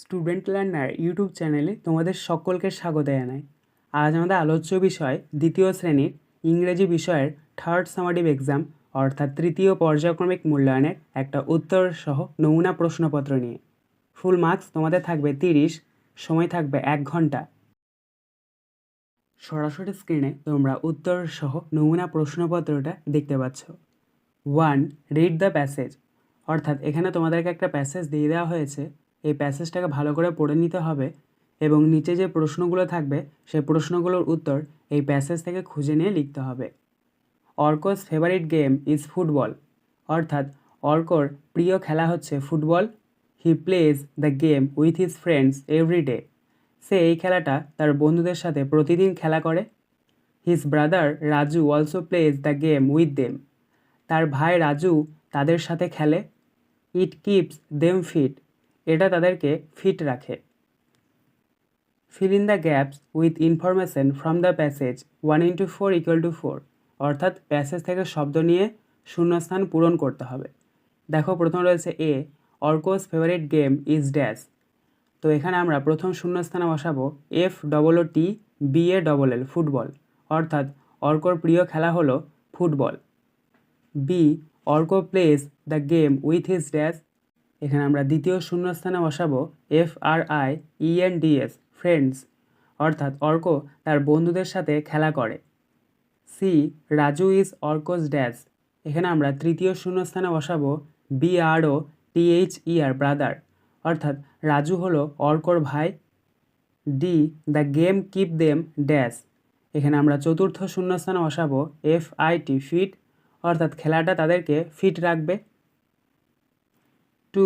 Student learner YouTube চ্যানেলে তোমাদের সকলকে স্বাগত জানাই। আজ আমাদের আলোচ্য বিষয় দ্বিতীয় শ্রেণির ইংরেজি বিষয়ের থার্ড সামারিভ এক্সাম অর্থাৎ তৃতীয় পর্যায়ক্রমিক মূল্যায়নের একটা উত্তর সহ নমুনা প্রশ্নপত্র নিয়ে। ফুল মার্কস তোমাদের থাকবে তিরিশ, সময় থাকবে এক ঘণ্টা। সরাসরি স্ক্রিনে তোমরা উত্তর সহ নমুনা প্রশ্নপত্রটা দেখতে পাচ্ছ। ওয়ান রিড দ্য প্যাসেজ অর্থাৎ এখানে তোমাদেরকে একটা প্যাসেজ দিয়ে দেওয়া হয়েছে। এই প্যাসেজটাকে ভালো করে পড়ে নিতে হবে এবং নিচে যে প্রশ্নগুলো থাকবে সেই প্রশ্নগুলোর উত্তর এই প্যাসেজ থেকে খুঁজে নিয়ে লিখতে হবে। Arko's favourite game is football. অর্থাৎ অর্কর প্রিয় খেলা হচ্ছে football. He plays the game with his friends every day. সে এই খেলাটা তার বন্ধুদের সাথে প্রতিদিন খেলা করে। His brother Raju also plays the game with them. তার ভাই রাজু তাদের সাথে খেলে। It keeps them fit. এটা তাদেরকে ফিট রাখে। Fill in the gaps with information from the passage one into four equal to four অর্থাৎ প্যাসেজ থেকে শব্দ নিয়ে শূন্যস্থান পূরণ করতে হবে। দেখো, প্রথম রয়েছে A Arko's favourite game is dash তো এখানে আমরা প্রথম শূন্যস্থানে বসাবো F double O T B A double L football অর্থাৎ অর্কর প্রিয় খেলা হলো football B Arko plays the game with his dash এখানে আমরা দ্বিতীয় শূন্যস্থানে বসাবো F R I E N D S friends অর্থাৎ অর্ক তার বন্ধুদের সাথে খেলা করে। C Raju is Arko's dash এখানে আমরা তৃতীয় শূন্যস্থানে বসাবো B R O T H E R brother অর্থাৎ রাজু হলো অর্কর ভাই। D the game keep them dash এখানে আমরা চতুর্থ শূন্যস্থানে বসাবো এফ আই টি ফিট অর্থাৎ খেলাটা তাদেরকে ফিট রাখবে। To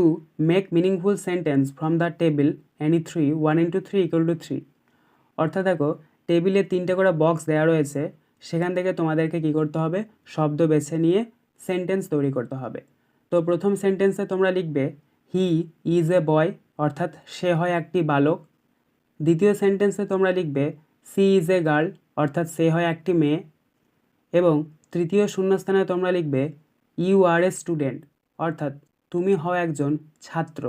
make meaningful sentence from the table any three one into three equal to three অর্থাৎ দেখো টেবিলে তিনটে করে বক্স দেওয়া রয়েছে, সেখান থেকে তোমাদেরকে কী করতে হবে? শব্দ বেছে নিয়ে সেন্টেন্স তৈরি করতে হবে। তো প্রথম সেন্টেন্সে তোমরা লিখবে হি ইজ এ বয় অর্থাৎ সে হয় একটি বালক। দ্বিতীয় সেন্টেন্সে তোমরা লিখবে সি ইজ এ গার্ল অর্থাৎ সে হয় একটি মেয়ে। এবং তৃতীয় শূন্যস্থানে তোমরা লিখবে ইউ আর এ স্টুডেন্ট অর্থাৎ তুমি হও একজন ছাত্র।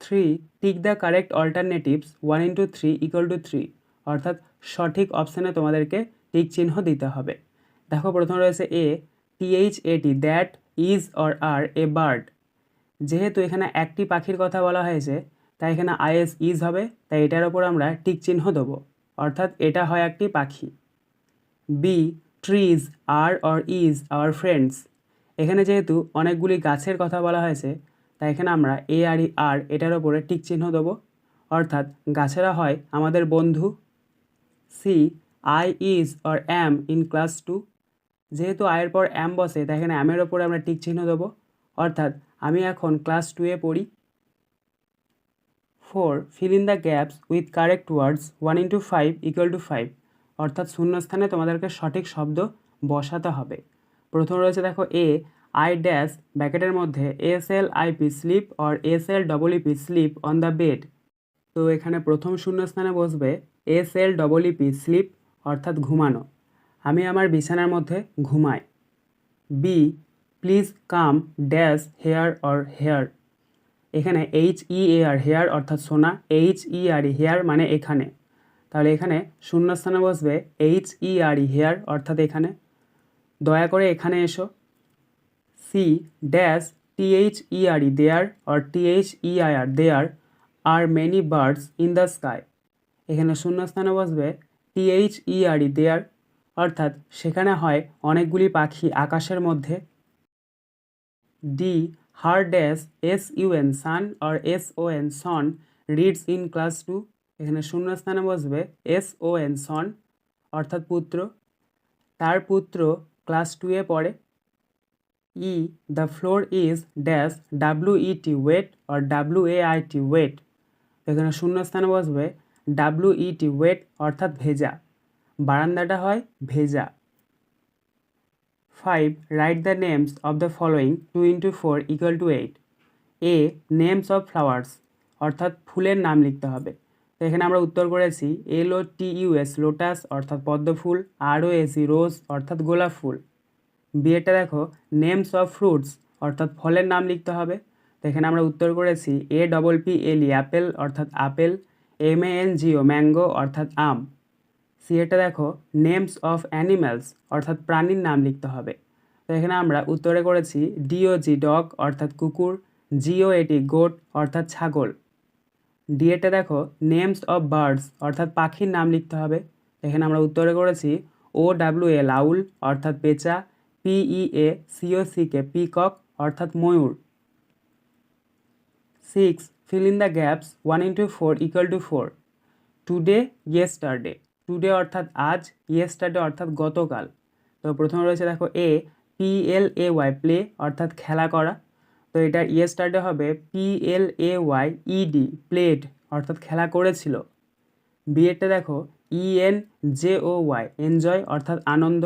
Three tick the correct alternatives one into three equal to three অর্থাৎ সঠিক অপশানে তোমাদেরকে টিক চিহ্ন দিতে হবে। দেখো, প্রথম রয়েছে এ টিএইচ এটি that is or are a bird যেহেতু এখানে একটি পাখির কথা বলা হয়েছে, তাই এখানে আইএস ইজ হবে, তাই এটার ওপর আমরা টিক চিহ্ন দেবো। অর্থাৎ এটা হয় একটি পাখি। B trees are or is our friends এখানে যেহেতু অনেকগুলি গাছের কথা বলা হয়েছে, তাই এখানে আমরা এ আর ই আর এটার ওপরে টিক চিহ্ন দেবো। অর্থাৎ গাছেরা হয় আমাদের বন্ধু C I is or am in class two যেহেতু আয়ের পর অ্যাম বসে, তাই এখানে অ্যামের ওপরে আমরা টিক চিহ্ন দেবো। অর্থাৎ আমি এখন ক্লাস টুয়ে পড়ি। Four fill in the gaps with correct words one into five equal to five অর্থাৎ শূন্যস্থানে তোমাদেরকে সঠিক শব্দ বসাতে হবে। প্রথম রয়েছে দেখো এ আই ড্যাশ ব্যাকেটের মধ্যে S L I P slip or S L double E P sleep on the bed তো এখানে প্রথম শূন্যস্থানে বসবে S L double E P sleep অর্থাৎ ঘুমানো। আমি আমার বিছানার মধ্যে ঘুমাই। B please come dash here or hear এখানে H E A R hear অর্থাৎ সোনা এইচ ই আর ই হেয়ার মানে এখানে। তাহলে এখানে শূন্যস্থানে বসবে এইচ ই আর ই হেয়ার অর্থাৎ এখানে দয়া করে এখানে এসো। C dash T H E R E there or T H E I R their are many birds in the sky এখানে শূন্যস্থানে বসবে টিএইচ ই আর ই দেয়ার অর্থাৎ সেখানে হয় অনেকগুলি পাখি আকাশের মধ্যে। D her dash S U N sun or S O N son reads in class two এখানে শূন্যস্থানে বসবে এস ও এন সন অর্থাৎ পুত্র। তার পুত্র ক্লাস টুয়ে পড়ে। E the floor is dash W E T wet or W A I T wait এখানে শূন্যস্থানে বসবে ডাব্লু ই টি ওয়েট অর্থাৎ ভেজা। বারান্দাটা হয় ভেজা। Five write the names of the following two into four equal to eight A names of flowers অর্থাৎ ফুলের নাম লিখতে হবে। তো এখানে আমরা উত্তর করেছি এল ও টি ইউএস লোটাস অর্থাৎ পদ্ম ফুল আর ও এসি রোজ অর্থাৎ গোলাপ ফুল। বিয়েটা দেখো নেমস অফ ফ্রুটস অর্থাৎ ফলের নাম লিখতে হবে। তো এখানে আমরা উত্তর করেছি A double P L E apple অর্থাৎ apple M A N G O mango অর্থাৎ আম। সি এটা দেখো নেমস অফ অ্যানিম্যালস অর্থাৎ প্রাণীর নাম লিখতে হবে। তো এখানে আমরা উত্তরে করেছি ডিওজি ডগ অর্থাৎ কুকুর। জিও এটি গোট অর্থাৎ ছাগল। ডি এটা দেখো নেমস অফ বার্ডস অর্থাৎ পাখির নাম লিখতে হবে। এখানে আমরা উত্তরে করেছি ও ডাব্লিউ এ লাউল, অর্থাৎ পেঁচা পিই এ C O C K peacock অর্থাৎ ময়ূর। Six fill in the gaps one into four equal to four today yesterday today অর্থাৎ আজ ইয়েস্টারডে অর্থাৎ গতকাল। তো প্রথমে রয়েছে দেখো A P L A Y play অর্থাৎ খেলা করা। তো এটার ইয়েস্টারডে হবে P L A Y E D played অর্থাৎ খেলা করেছিল। বিয়েরটা দেখো E N J O Y enjoy অর্থাৎ আনন্দ।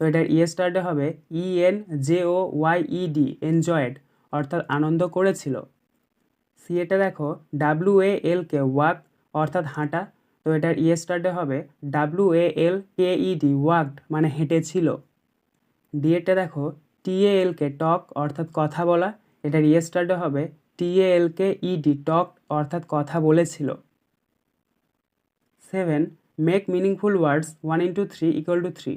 তো এটার ইয়েস্টারডে হবে E N J O Y E D enjoyed অর্থাৎ আনন্দ করেছিল। সি এটা দেখো W A L K walk অর্থাৎ হাঁটা। তো এটার ইয়েস্টারডে হবে W A L K E D walked মানে হেঁটেছিল। ডি এটা দেখো টি এ এল কে টক অর্থাৎ কথা বলা। এটার ইয়েস্টারডে হবে টি এ এল কে ইডি টক অর্থাৎ কথা বলেছিল। Seven make meaningful words one into three equal to three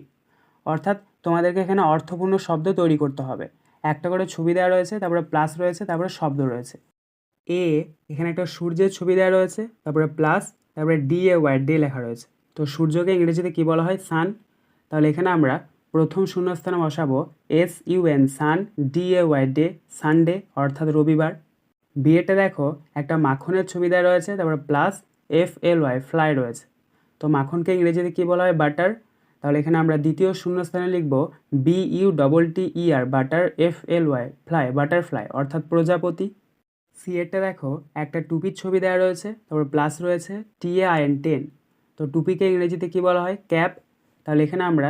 অর্থাৎ তোমাদেরকে এখানে অর্থপূর্ণ শব্দ তৈরি করতে হবে। একটা করে ছবি দেওয়া রয়েছে, তারপরে প্লাস রয়েছে, তারপরে শব্দ রয়েছে। এ এখানে একটা সূর্যের ছবি দেওয়া রয়েছে, তারপরে প্লাস তারপরে ডি এ ওয়াই ডে লেখা রয়েছে। তো সূর্যকে ইংরেজিতে কী বলা হয়? সান তাহলে এখানে আমরা প্রথম শূন্যস্থানে বসাবো S U N sun D A Y day Sunday অর্থাৎ রবিবার। বিয়েটা দেখো একটা মাখনের ছবি দেওয়া রয়েছে, তারপরে plus F L Y fly রয়েছে। তো মাখনকে ইংরেজিতে কী বলা হয়? বাটার তাহলে এখানে আমরা দ্বিতীয় শূন্যস্থানে লিখব B U double T E R butter F L Y fly butterfly অর্থাৎ প্রজাপতি। সি এরটা দেখো, একটা টুপির ছবি দেওয়া রয়েছে, তারপর প্লাস রয়েছে T A I N ten তো টুপিকে ইংরেজিতে কী বলা হয়? ক্যাপ তাহলে এখানে আমরা